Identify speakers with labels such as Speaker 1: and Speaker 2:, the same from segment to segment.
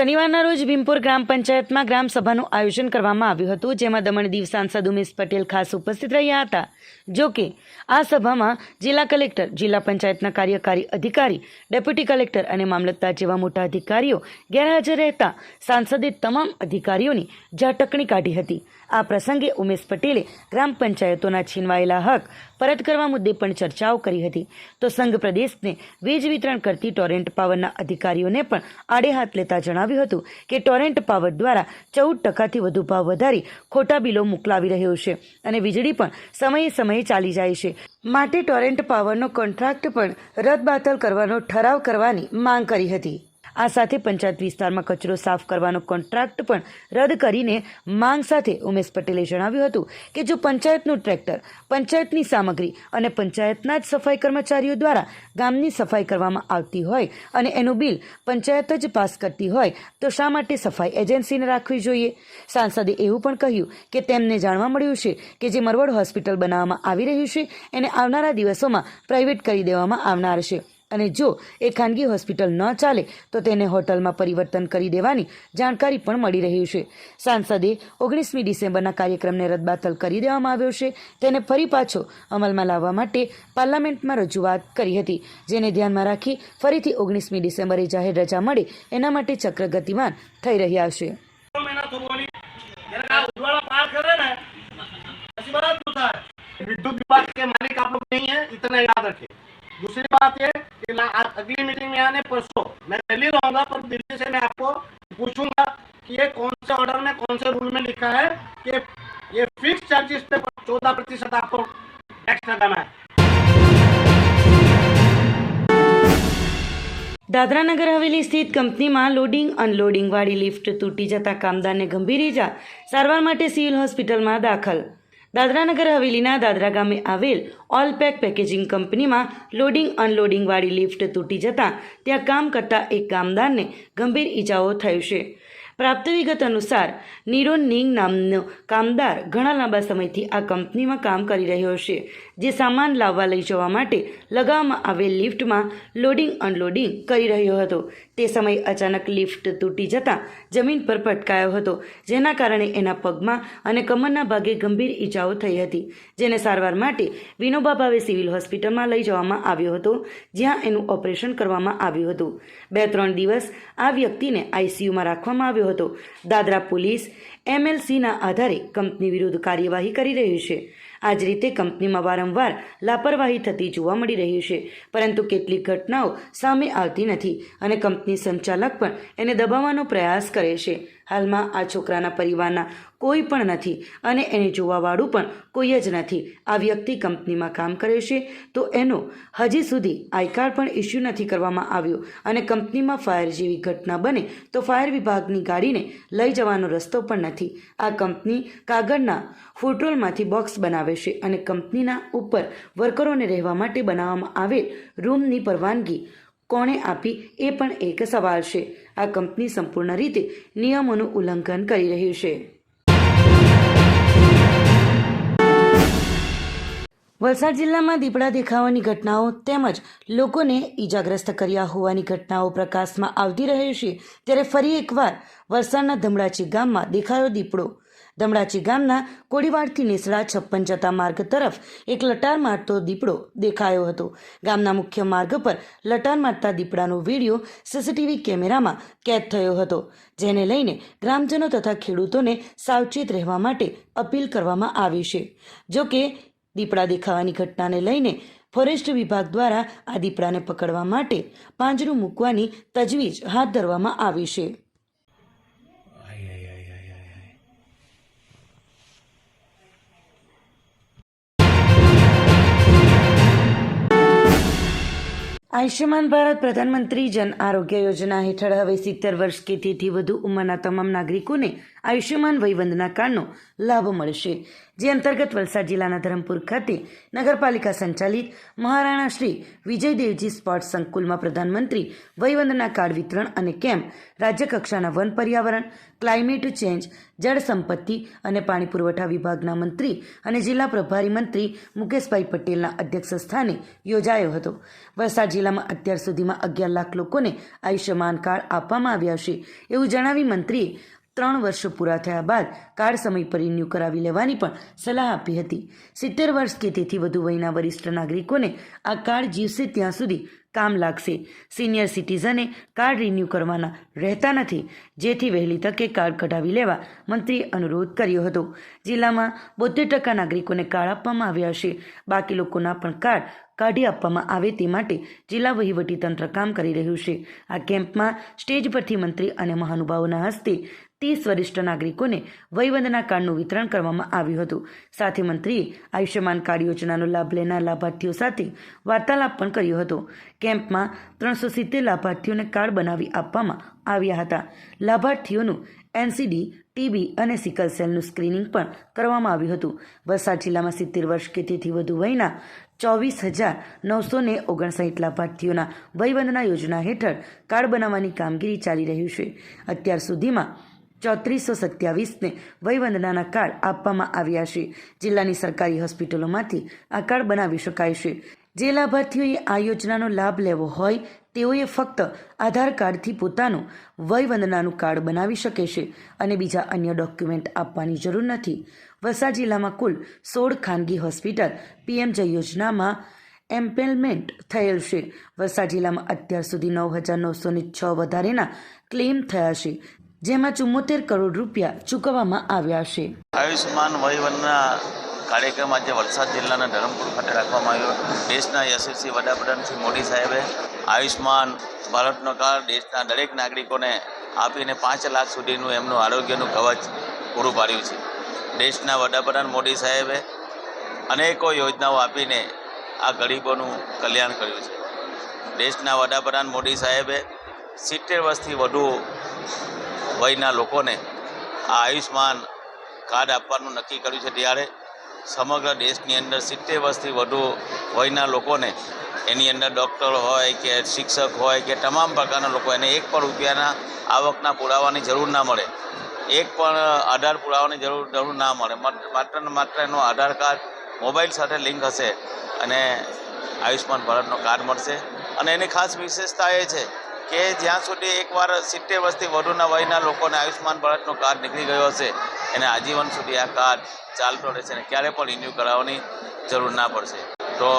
Speaker 1: શનિવારના રોજ ભીમપુર ગ્રામ પંચાયતમાં ગ્રામ સભાનું આયોજન કરવામાં આવ્યું હતું, જેમાં દમણ દીવ સાંસદ ઉમેશ પટેલ ખાસ ઉપસ્થિત રહ્યા હતા. જો કે, આ સભામાં જિલ્લા કલેક્ટર, જિલ્લા પંચાયતના કાર્યકારી અધિકારી, ડેપ્યુટી કલેક્ટર અને મામલતદાર જેવા મોટા અધિકારીઓ ગેરહાજર રહેતા સાંસદે તમામ અધિકારીઓની ઝાટકણી કાઢી હતી. આ પ્રસંગે ઉમેશ પટેલે ગ્રામ પંચાયતોના છીનવાયેલા હક પરત કરવા મુદ્દે પણ ચર્ચાઓ કરી હતી. તો સંઘ પ્રદેશને વીજ વિતરણ કરતી ટોરેન્ટ પાવરના અધિકારીઓને પણ આડે હાથ લેતા જણાવ્યું હતું કે ટોરેન્ટ પાવર દ્વારા ચૌદ ટકાથી વધુ ભાવ વધારી ખોટા બિલો મોકલાવી રહ્યો છે અને વીજળી પણ સમયે સમયે ચાલી જાય છે. માટે ટોરેન્ટ પાવરનો કોન્ટ્રાક્ટ પણ રદબાતલ કરવાનો ઠરાવ કરવાની માંગ કરી હતી. આ સાથે પંચાયત વિસ્તારમાં કચરો સાફ કરવાનો કોન્ટ્રાક્ટ પણ રદ કરીને માંગ સાથે ઉમેશ પટેલે જણાવ્યું હતું કે જો પંચાયતનું ટ્રેક્ટર, પંચાયતની સામગ્રી અને પંચાયતના જ સફાઈ કર્મચારીઓ દ્વારા ગામની સફાઈ કરવામાં આવતી હોય અને એનું બિલ પંચાયત જ પાસ કરતી હોય, તો શા માટે સફાઈ એજન્સીને રાખવી જોઈએ? સાંસદે એવું પણ કહ્યું કે તેમને જાણવા મળ્યું છે કે જે મરવડ હોસ્પિટલ બનાવવામાં આવી રહ્યું છે, એને આવનારા દિવસોમાં પ્રાઇવેટ કરી દેવામાં આવનાર છે. અને જો એ ખાનગી હોસ્પિટલ ન ચાલે તો તેને હોટલમાં પરિવર્તન કરી દેવાની જાણકારી પણ મળી રહ્યું છે સાંસદે ઓગણીસમી ડિસેમ્બરના કાર્યક્રમને રદબાતલ કરી દેવામાં આવ્યો છે તેને ફરી પાછો અમલમાં લાવવા માટે પાર્લામેન્ટમાં રજૂઆત કરી હતી જેને ધ્યાનમાં રાખી ફરીથી ઓગણીસમી ડિસેમ્બરે જાહેર રજા મળે એના માટે ચક્ર ગતિમાન થઈ રહ્યા છે
Speaker 2: મહિના થોડું जरा का उज्ज्वला पार करे ना ऐसी बात होता है विद्युत विभाग के मालिक आप लोग नहीं है इतना याद रखिए दूसरी बात ये कि ना आज अगली मीटिंग में आने परसों मैं दिल्ली रहूंगा पर दिल्ली से मैं आपको पूछूंगा कि ये कौन से ऑर्डर में कौन से रूल में लिखा है कि ये फिक्स चार्जेस पे चौदह प्रतिशत आपको टैक्स लगाना है
Speaker 1: દાદરા નગર હવેલી સ્થિત કંપનીમાં લોડિંગ અનલોડિંગ વાળી લિફ્ટ તૂટી જતા કામદારને ગંભીર ઇજા સારવાર માટે સિવિલ હોસ્પિટલમાં દાખલ દાદરા નગર હવેલીના દાદરા ગામે આવેલ ઓલ પેક પેકેજિંગ કંપનીમાં લોડિંગ અનલોડિંગ વાળી લિફ્ટ તૂટી જતાં ત્યાં કામ કરતા એક કામદારને ગંભીર ઇજાઓ થઈ છે. પ્રાપ્ત વિગત અનુસાર, નિરોન નિંગ નામનો કામદાર ઘણા લાંબા સમયથી આ કંપનીમાં કામ કરી રહ્યો છે. જે સામાન લાવવા લઈ જવા માટે લગાવવામાં આવેલ લિફ્ટમાં લોડિંગ અનલોડિંગ કરી રહ્યો હતો. તે સમયે અચાનક લિફ્ટ તૂટી જતાં જમીન પર પટકાયો હતો, જેના કારણે એના પગમાં અને કમરના ભાગે ગંભીર ઈજાઓ થઈ હતી, જેને સારવાર માટે વિનોબા ભાવે સિવિલ હોસ્પિટલમાં લઈ જવામાં આવ્યો હતો, જ્યાં એનું ઓપરેશન કરવામાં આવ્યું હતું. બે ત્રણ દિવસ આ વ્યક્તિને આઈસીયુમાં રાખવામાં આવ્યો હતો. દાદરા પોલીસ એમએલસીના આધારે કંપની વિરુદ્ધ કાર્યવાહી કરી રહ્યું છે. આ જ રીતે કંપનીમાં વારંવાર લાપરવાહી થતી જોવા મળી રહી છે. પરંતુ કેટલીક ઘટનાઓ સામે આવતી નથી અને કંપની સંચાલક પણ એને દબાવવાનો પ્રયાસ કરે છે. હાલમાં આ છોકરાના પરિવારના કોઈ પણ નથી અને એને જોવાવાળું પણ કોઈ જ નથી. આ વ્યક્તિ કંપનીમાં કામ કરે છે, તો એનો હજી સુધી આઈ કાર્ડ પણ ઇસ્યુ નથી કરવામાં આવ્યો અને કંપનીમાં ફાયર જેવી ઘટના બને તો ફાયર વિભાગની ગાડીને લઈ જવાનો રસ્તો પણ નથી. આ કંપની કાગળના ફૂટરોલમાંથી બોક્સ બનાવે છે અને કંપનીના ઉપર વર્કરોને રહેવા માટે બનાવવામાં આવેલ રૂમની પરવાનગી કોણે આપી એ પણ એક સવાલ છે. આ કંપની સંપૂર્ણ રીતે નિયમોનું ઉલ્લંઘન કરી રહ્યું છે. વલસાડ જિલ્લામાં દીપડા દેખાવાની ઘટનાઓ તેમજ લોકોને ઈજાગ્રસ્ત કર્યા હોવાની ઘટનાઓ પ્રકાશમાં આવતી રહે છે. ત્યારે ફરી એકવાર વલસાડના ધમડાચી ગામમાં દેખાયો દીપડો. ધમડાચી ગામના કોડીવાડથી નેસડા છપ્પન જતા માર્ગ તરફ એક લટાર મારતો દીપડો દેખાયો હતો. ગામના મુખ્ય માર્ગ પર લટાર મારતા દીપડાનો વીડિયો સીસીટીવી કેમેરામાં કેદ થયો હતો, જેને લઈને ગ્રામજનો તથા ખેડૂતોને સાવચેત રહેવા માટે અપીલ કરવામાં આવી છે. જોકે દીપડા દેખાવાની ઘટનાને લઈને ફોરેસ્ટ વિભાગ દ્વારા આ દીપડાને પકડવા માટે પાંજરું મૂકવાની તજવીજ હાથ ધરવામાં આવી છે. આયુષ્યમાન ભારત પ્રધાનમંત્રી જન આરોગ્ય યોજના હેઠળ હવે સિત્તેર વર્ષ કે તેથી વધુ ઉંમરના તમામ નાગરિકોને આયુષ્યમાન વયવંદના કાર્ડનો લાભ મળશે. જે અંતર્ગત વલસાડ જિલ્લાના ધરમપુર ખાતે નગરપાલિકા સંચાલિત મહારાણા શ્રી વિજયદેવજી સ્પોર્ટ્સ સંકુલમાં પ્રધાનમંત્રી વયવંદના કાર્ડ વિતરણ અને કેમ્પ, રાજ્યકક્ષાના વન પર્યાવરણ, ક્લાઇમેટ ચેન્જ, જળ સંપત્તિ અને પાણી પુરવઠા વિભાગના મંત્રી અને જિલ્લા પ્રભારી મંત્રી મુકેશભાઈ પટેલના અધ્યક્ષ સ્થાને યોજાયો હતો. વલસાડ જિલ્લામાં અત્યાર સુધીમાં અગિયાર લાખ લોકોને આયુષ્યમાન કાર્ડ આપવામાં આવ્યા છે. એવું જણાવી મંત્રીએ ત્રણ વર્ષ પૂરા થયા બાદ કાર્ડ સમય પર રિન્યૂ કરાવી લેવાની પણ સલાહ આપી હતી. સિત્તેર વર્ષ કે તેથી વધુ વયના વરિષ્ઠ નાગરિકોને આ કાર્ડ જીવશે ત્યાં સુધી કામ લાગશે. સિનિયર સિટીઝને કાર્ડ રિન્યૂ કરવાના રહેતા નથી. જેથી વહેલી તકે કાર્ડ કઢાવી લેવા મંત્રીએ અનુરોધ કર્યો હતો. જિલ્લામાં બોતેર ટકા નાગરિકોને કાર્ડ આપવામાં આવ્યા છે. બાકી લોકોના પણ કાર્ડ કાઢી આપવામાં આવે તે માટે જિલ્લા વહીવટીતંત્ર કામ કરી રહ્યું છે. આ કેમ્પમાં સ્ટેજ પરથી મંત્રી અને મહાનુભાવોના હસ્તે ત્રીસ વરિષ્ઠ નાગરિકોને વયવંદના કાર્ડનું વિતરણ કરવામાં આવ્યું હતું. સાથે મંત્રીએ આયુષ્યમાન કાર્ડ યોજનાનો લાભ લેનાર લાભાર્થીઓ સાથે વાર્તાલાપ પણ કર્યો હતો. કેમ્પમાં ત્રણસો સિત્તેર લાભાર્થીઓને કાર્ડ બનાવી આપવામાં આવ્યા હતા. લાભાર્થીઓનું એનસીડી, ટીબી અને સિકલ સેલનું સ્ક્રીનિંગ પણ કરવામાં આવ્યું હતું. વલસાડ જિલ્લામાં સિત્તેર વર્ષ કે તેથી વધુ વયના ચોવીસ હજાર નવસો ને ઓગણસાઠ લાભાર્થીઓના વયવંદના યોજના હેઠળ કાર્ડ બનાવવાની કામગીરી ચાલી રહ્યું છે. અત્યાર સુધીમાં ચોત્રીસો સત્યાવીસને વયવંદનાના કાર્ડ આપવામાં આવ્યા છે. જિલ્લાની સરકારી હોસ્પિટલોમાંથી આ કાર્ડ બનાવી શકાય છે. જે લાભાર્થીઓએ આ યોજનાનો લાભ લેવો હોય, તેઓએ ફક્ત આધાર કાર્ડથી પોતાનું વયવંદનાનું કાર્ડ બનાવી શકે છે અને બીજા અન્ય ડોક્યુમેન્ટ આપવાની જરૂર નથી. વલસાડ જિલ્લામાં કુલ સોળ ખાનગી હોસ્પિટલ પીએમ જય યોજનામાં એમ્પેલમેન્ટ થયેલ છે. વલસાડ જિલ્લામાં અત્યાર સુધી નવ હજાર નવસો છ વધારેના ક્લેમ થયા છે. જેમાં ચુમ્મોતેર કરોડ રૂપિયા ચૂકવવામાં આવ્યા છે.
Speaker 3: આયુષ્યમાન વયવનના કાર્યક્રમ આજે વલસાડ જિલ્લાના ધરમપુર ખાતે રાખવામાં આવ્યો. દેશના યશસ્વી વડાપ્રધાન શ્રી મોદી સાહેબે આયુષ્યમાન ભારતનો કાર્ડ દેશના દરેક નાગરિકોને આપીને પાંચ લાખ સુધીનું એમનું આરોગ્યનું કવચ પૂરું પાડ્યું છે. દેશના વડાપ્રધાન મોદી સાહેબે અનેકો યોજનાઓ આપીને આ ગરીબોનું કલ્યાણ કર્યું છે. દેશના વડાપ્રધાન મોદી સાહેબે સિત્તેર વર્ષથી વધુ વયના લોકોને આ આયુષ્યમાન કાર્ડ આપવાનું નક્કી કર્યું છે ત્યારે સમગ્ર દેશની અંદર સિત્તેર વર્ષથી વધુ વયના લોકોને એની અંદર ડૉક્ટર હોય કે શિક્ષક હોય કે તમામ પ્રકારના લોકો એને એક પણ રૂપિયાના આવકના પુરાવાની જરૂર ના મળે. એક પણ આધાર પુરાવાની જરૂર જરૂર ના મળે. માત્ર ને માત્ર એનો આધાર કાર્ડ, મોબાઈલ સાથે લિંક હશે અને આયુષ્યમાન ભારતનો કાર્ડ મળશે. અને એની ખાસ વિશેષતા એ છે કે જ્યાં સુધી એકવાર સિત્તેર વર્ષથી વધુના વયના લોકોને આયુષ્યમાન ભારતનો કાર્ડ નીકળી ગયો હશે, એને આજીવન સુધી આ કાર્ડ ચાલતો રહેશે અને ક્યારે પણ રિન્યૂ કરાવવાની જરૂર ના પડશે. તો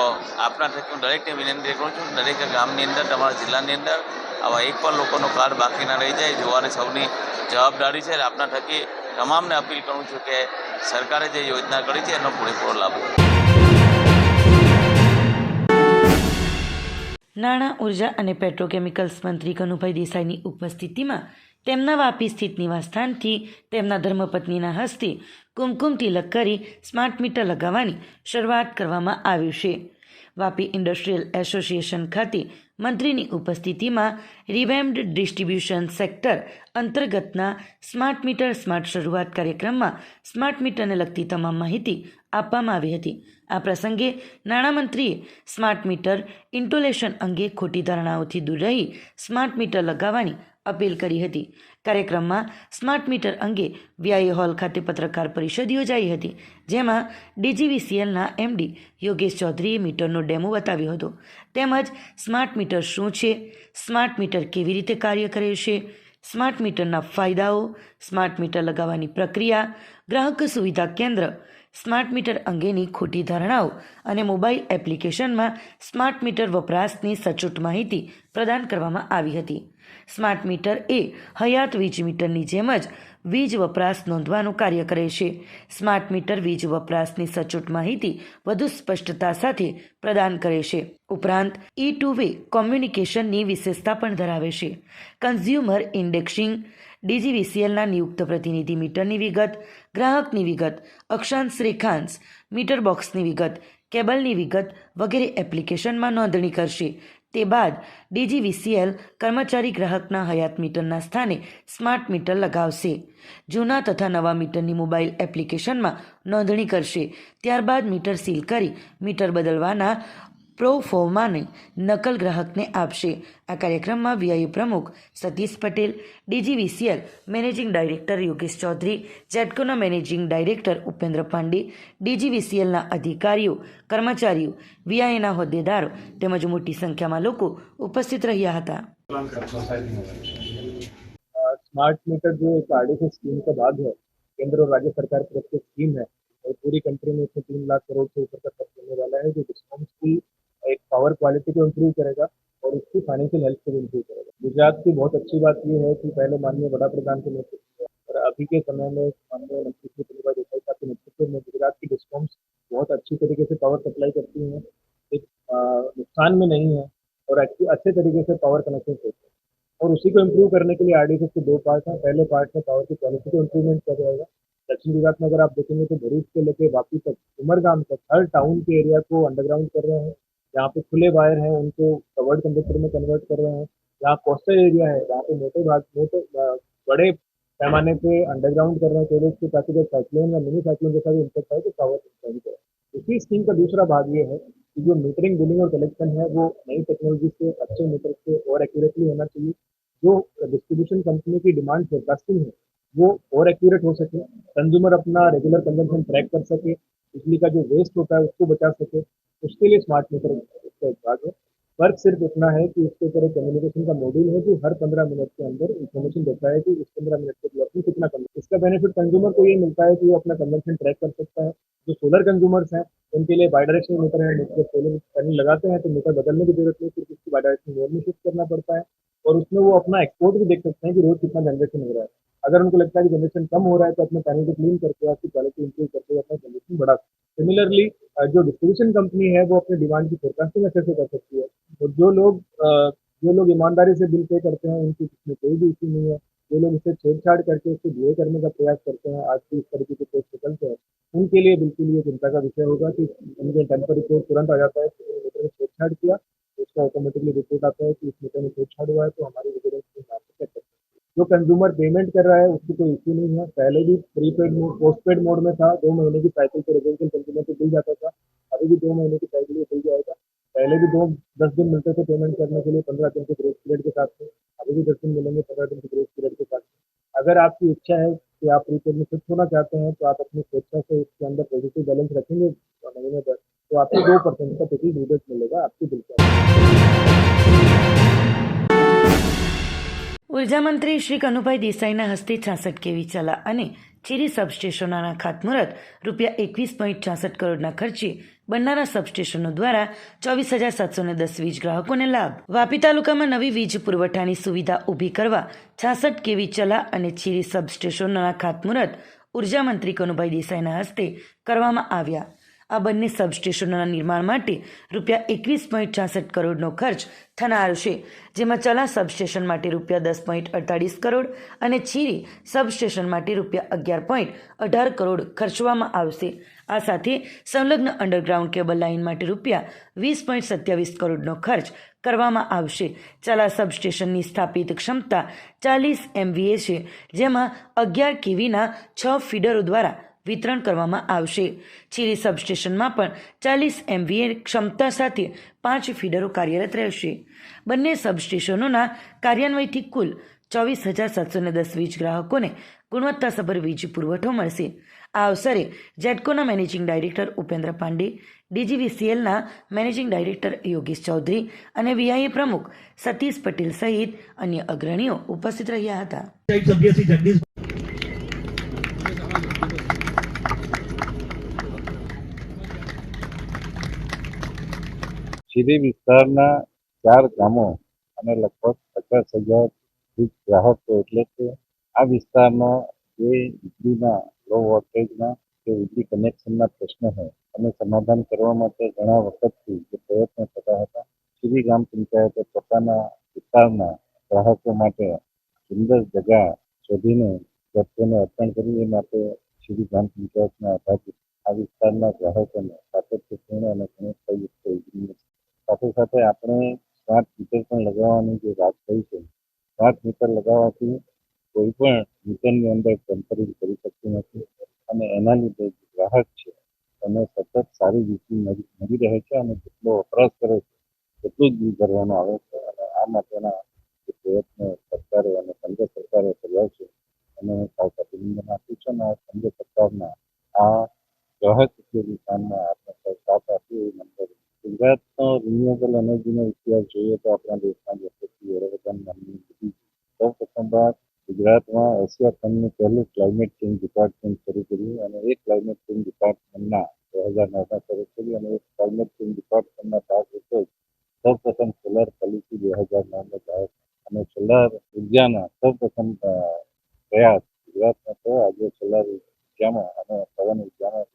Speaker 3: આપના થકી હું દરેકને વિનંતી કરું છું, દરેક ગામની અંદર, તમારા જિલ્લાની અંદર, આવા એક પણ લોકોનો કાર્ડ બાકી ના રહી જાય, જોવાની સૌની જવાબદારી છે. આપના થકી તમામને અપીલ કરું છું કે સરકારે જે યોજના કરી છે, એનો પૂરેપૂરો લાભ
Speaker 1: નાણાં, ઊર્જા અને પેટ્રોકેમિકલ્સ મંત્રી કનુભાઈ દેસાઈની ઉપસ્થિતિમાં તેમના વાપી સ્થિત નિવાસસ્થાનથી તેમના ધર્મપત્નીના હસ્તે કુમકુમ તિલક કરી સ્માર્ટ મીટર લગાવવાની શરૂઆત કરવામાં આવી છે. વાપી ઇન્ડસ્ટ્રીયલ એસોસિએશન ખાતે મંત્રીની ઉપસ્થિતિમાં રિવેમ્ડ ડિસ્ટ્રીબ્યુશન સેક્ટર અંતર્ગતના સ્માર્ટ મીટર, સ્માર્ટ શરૂઆત કાર્યક્રમમાં સ્માર્ટ મીટરને લગતી તમામ માહિતી આપવામાં આવી હતી. આ પ્રસંગે નાણામંત્રીએ સ્માર્ટ મીટર ઇન્ટોલેશન અંગે ખોટી ધારણાઓથી દૂર રહી સ્માર્ટ મીટર લગાવવાની અપીલ કરી હતી. કાર્યક્રમમાં સ્માર્ટ મીટર અંગે વ્યાય હોલ ખાતે પત્રકાર પરિષદ યોજાઈ હતી, જેમાં ડીજીવીસીએલના એમડી યોગેશ ચૌધરીએ મીટરનો ડેમો બતાવ્યો હતો. તેમજ સ્માર્ટ મીટર શું છે? સ્માર્ટ મીટર કેવી રીતે કાર્ય કરે છે? સ્માર્ટ મીટરના ફાયદાઓ? સ્માર્ટ મીટર લગાવવાની પ્રક્રિયા? ગ્રાહક સુવિધા કેન્દ્ર? સ્માર્ટ મીટર અંગેની ખોટી ધારણાઓ અને મોબાઈલ એપ્લિકેશનમાં સ્માર્ટ મીટર વપરાશની સચોટ માહિતી પ્રદાન કરવામાં આવી હતી. સ્માર્ટ મીટર એ હયાત વીજ મીટરની જેમ જ વીજ વપરાશ નોંધવાનું કાર્ય કરે છે. સ્માર્ટ મીટર વીજ વપરાશની સચોટ માહિતી વધુ સ્પષ્ટતા સાથે પ્રદાન કરે છે. ઉપરાંત, ઈ ટુ વે કોમ્યુનિકેશનની વિશેષતા પણ ધરાવે છે. કન્ઝ્યુમર ઇન્ડેક્સિંગ, ડીજીવીસીએલના નિયુક્ત પ્રતિનિધિ મીટરની વિગત, ગ્રાહકની વિગત, અક્ષાંશ રેખાંશ, મીટર બોક્સની વિગત, કેબલની વિગત વગેરે એપ્લિકેશનમાં નોંધણી કરશે. તે બાદ ડીજીવીસીએલ કર્મચારી ગ્રાહકના હયાત મીટરના સ્થાને સ્માર્ટ મીટર લગાવશે. જૂના તથા નવા મીટરની મોબાઈલ એપ્લિકેશનમાં નોંધણી કરશે. ત્યારબાદ મીટર સીલ કરી મીટર બદલવાના પ્રો ફોર્માની નકલ ગ્રાહકને આપશે આ કાર્યક્રમમાં વીઆઈ પ્રમુખ Satish Patel DGVCL managing director Yogesh Chaudhary જેટકોના managing director Upendra Pandey ડીજીવીસીએલના અધિકારીઓ કર્મચારીઓ વીઆઈના હોદ્દેદારો તેમજ મોટી સંખ્યામાં લોકો ઉપસ્થિત રહ્યા હતા
Speaker 4: स्मार्ट मीटर जो एक आर स्कीम का भाग है केंद्र और राज्य सरकार की तरफ से स्कीम है और पूरी कंट्री में इसमें तीन लाख करोड़ से ऊपर का खर्च होने वाला है जो डिस्कॉम्स की एक पावर क्वालिटी को इम्प्रूव करेगा और उसकी फाइनेंशियल हेल्थ को भी इम्प्रूव करेगा। गुजरात की बहुत अच्छी बात यह है कि पहले माननीय बड़ा प्रधान के नेतृत्व और अभी के समय में माननीय मंत्री श्री प्रतिभा देसाई साहब के नेतृत्व में गुजरात की डिस्कॉम्स बहुत अच्छी तरीके से पावर सप्लाई करती हैं। एक नुकसान में नहीं है और अच्छी तरीके से पावर कनेक्शन होते हैं। और उसी को इम्प्रूव करने के लिए आरडीएस के दो पार्ट हैं। पहले पार्ट में पावर की क्वालिटी को इम्प्रूवमेंट किया जाएगा। दक्षिण गुजरात में अगर आप देखेंगे तो भरूच से लेके वापी तक उमरगाम तक हर टाउन के एरिया को अंडरग्राउंड कर रहे हैं। जहाँ पे खुले वायर हैं, उनको कवर्ड कंडक्टर में कन्वर्ट कर रहे हैं। जहाँ कोस्टल एरिया है, जहाँ पे मोटे भाग, मोटे बड़े पैमाने पे अंडरग्राउंड कर रहे हैं केबल्स ताकि जब साइक्लोन या मिनी साइक्लोन जैसा भी इम्पेक्ट आए तो पावर सप्लाई करे। इसी स्कीम का दूसरा भाग ये है कि जो मीटरिंग बिलिंग और कलेक्शन है, वो नई टेक्नोलॉजी से अच्छे मीटर से और एक्यूरेटली होना चाहिए। जो डिस्ट्रीब्यूशन कंपनी की डिमांड फोरकास्टिंग है, वो और एक्यूरेट हो सके कंज्यूमर अपना रेगुलर कंजम्पशन ट्रैक कर सके, बिजली का जो वेस्ट होता है, उसको बचा सके। उसके लिए स्मार्ट मीटर उसका एक भाग है। फ़र्क सिर्फ़ इतना है कि उसके ऊपर एक कम्युनिकेशन का मॉड्यूल है जो हर पंद्रह मिनट के अंदर इन्फॉर्मेशन देता है कि इस पंद्रह मिनट के ब्लॉक में कितना कम इसका बेनिफिट कंज्यूमर को ये मिलता है कि वो अपना कंजम्पशन ट्रैक कर सकता है। जो सोलर कंज्यूमर्स हैं, उनके लिए बाई डायरेक्शनल मीटर है जब सोलर पैनल लगाते हैं तो मीटर बदलने की ज़रूरत नहीं सिर्फ़ उसकी बाई डायरेक्शनल मोड में शिफ्ट करना पड़ता है। और उसमें वो अपना एक्सपोर्ट भी देख सकते हैं कि रोज कितना जनरेशन हो रहा है। अगर उनको लगता है कि जनरेशन कम हो रहा है तो अपने पैनल को क्लीन करके उसकी क्वालिटी इंप्रूव करके अपना जनरेशन बढ़ा सकते सिमिलरली जो डिस्ट्रीब्यूशन कंपनी है, वो अपने डिमांड की फोरकास्टिंग अच्छे से कर सकती है। और जो लोग जो लोग ईमानदारी से बिल पे करते हैं, उनकी इसमें कोई भी इशू नहीं है। जो लोग इसे छेड़छाड़ करके उसको डिले करने का प्रयास करते हैं, आज भी इस तरीके के केस निकलते हैं, उनके लिए बिल्कुल ये चिंता का विषय होगा कि उनके टेम्पर रिपोर्ट तुरंत आ जाता है में छेड़छाड़ किया तो उसका ऑटोमेटिकली रिपोर्ट आता है कि इस मीटर में छेड़छाड़ हुआ है तो हमारी विजिलेंस जो कंज्यूमर पेमेंट कर रहा है, उसकी कोई इश्यू नहीं है। पहले भी प्रीपेड मोड पोस्टपेड मोड में था। दो महीने की साइकिल पे रेजिडेंशियल कंज्यूमर को दिल जाता था। अभी भी दो महीने की साइकिल पे दिल जाएगा। पहले भी दो, दस दिन मिलते थे पेमेंट करने के लिए पंद्रह दिन के ग्रेस पीरियड के साथ में। अभी भी दस दिन मिलेंगे पंद्रह दिन के ग्रेस पीरियड के साथ में। अगर आपकी इच्छा है कि आप प्रीपेड में शिफ्ट होना चाहते हैं तो आप अपनी स्वेच्छा से इसके अंदर पॉजिटिव बैलेंस रखेंगे। महीने भर तो आपको दो परसेंट का टोटल रिबेट मिलेगा आपकी बिल पर
Speaker 1: ઊર્જા મંત્રી શ્રી કનુભાઈ દેસાઈના હસ્તે છાસઠ કેવી ચલા અને ચીરી સબસ્ટેશનોના ખાતમુહૂર્ત રૂપિયા એકવીસ પોઈન્ટ છાસઠ કરોડના ખર્ચે બનનારા સબસ્ટેશનો દ્વારા ચોવીસ હજાર સાતસો ને દસ વીજ ગ્રાહકોને લાભ. વાપી તાલુકામાં નવી વીજ પુરવઠાની સુવિધા ઊભી કરવા છાસઠ કેવી ચલા અને ચીરી સબસ્ટેશનોના ખાતમુહૂર્ત ઉર્જામંત્રી કનુભાઈ દેસાઈના હસ્તે કરવામાં આવ્યા. આ બંને સબસ્ટેશનોના નિર્માણ માટે રૂપિયા એકવીસ પોઈન્ટ છાસઠ કરોડનો ખર્ચ થનાર છે, જેમાં ચલા સબસ્ટેશન માટે રૂપિયા દસ પોઈન્ટ અડતાળીસ કરોડ અને ચીરી સબસ્ટેશન માટે રૂપિયા અગિયાર પોઈન્ટ અઢાર કરોડ ખર્ચવામાં આવશે. આ સાથે સંલગ્ન અંડરગ્રાઉન્ડ કેબલ લાઇન માટે રૂપિયા વીસ પોઈન્ટ સત્યાવીસ કરોડનો ખર્ચ કરવામાં આવશે. ચલા સબસ્ટેશનની સ્થાપિત ક્ષમતા ચાલીસ એમવીએ છે, જેમાં અગિયાર કેવીના છ ફીડરો દ્વારા વિતરણ કરવામાં આવશે. ચીરી સબસ્ટેશનમાં પણ ચાલીસ એમવીએ ક્ષમતા સાથે પાંચ ફીડરો કાર્યરત રહેશે. બંને સબસ્ટેશનોના કાર્યાન્વયનથી કુલ ચોવીસ હજાર સાતસો ને દસ વીજ ગ્રાહકોને ગુણવત્તાસભર વીજ પુરવઠો મળશે. આ અવસરે જેટકોના મેનેજિંગ ડાયરેક્ટર ઉપેન્દ્ર પાંડે, ડીજીવીસીએલના મેનેજિંગ ડાયરેક્ટર યોગેશ ચૌધરી અને વીઆઈએ પ્રમુખ સતીશ પટેલ સહિત અન્ય અગ્રણીઓ ઉપસ્થિત રહ્યા હતા.
Speaker 5: શ્રી
Speaker 6: વિસ્તારના ચાર ગામો અને લગભગ પચાસ હજાર ગ્રાહકો એટલે કે આ વિસ્તારના જે વીજળીના લો વોલ્ટેજના કે વીજળી કનેક્શનના પ્રશ્ન હોય, અને સમાધાન કરવા માટે ઘણા વખતથી જે પ્રયત્નો થતા હતા શ્રી ગ્રામ પંચાયતે પોતાના વિસ્તારના ગ્રાહકો માટે સુંદર જગા શોધીને વ્યક્તિઓને અર્પણ કરી, એ માટે શ્રી ગ્રામ પંચાયતના આભાર આ વિસ્તારના ગ્રાહકોને સાતત્યપૂર્ણ અને વીજળીની સાથે સાથે આપણે સ્માર્ટ મીટર પણ લગાવવાની જે વાત થઈ છે, સ્માર્ટ મીટર લગાવવાથી કોઈ પણ મીટરની અંદર ટેમ્પરિંગ કરી શકતું નથી અને એના લીધે ગ્રાહક છે, એને સતત સારી વીજળી મળી રહે છે અને જેટલો વપરાશ કરે છે, એટલું જ બિલ ભરવાનું આવે છે અને આ માટેના જે પ્રયત્નો સરકારે અને કેન્દ્ર સરકારે કર્યા છે અને ખાસ અભિનંદન આપું છું અને કેન્દ્ર સરકારના આ ગ્રાહક ઉપયોગી કામમાં આપણે સૌ સાથ આપીએ એ નંબર ગુજરાતનો રિન્યુએબલ એનર્જીનો ઇતિહાસ જોઈએ તો આપણા દેશના યશસ્વી વડાપ્રધાન પ્રથમ વાર ગુજરાતમાં એશિયા ખંડનું પહેલું ક્લાઇમેટ ચેન્જ ડિપાર્ટમેન્ટ શરૂ કર્યું અને એ ક્લાઇમેટ ચેન્જ ડિપાર્ટમેન્ટના બે હજાર નવમાં શરૂ કર્યું અને એ ક્લાઇમેટ ચેન્જ ડિપાર્ટમેન્ટના ભાગરૂપે જ સૌ પ્રથમ સોલાર પોલિસી બે હજાર નવમાં જાહેર અને સોલાર ઉર્જાના સૌ પ્રથમ પ્રયાસ ગુજરાતમાં થયો. આજે સોલાર ઉર્જામાં અને પવન ઉર્જામાં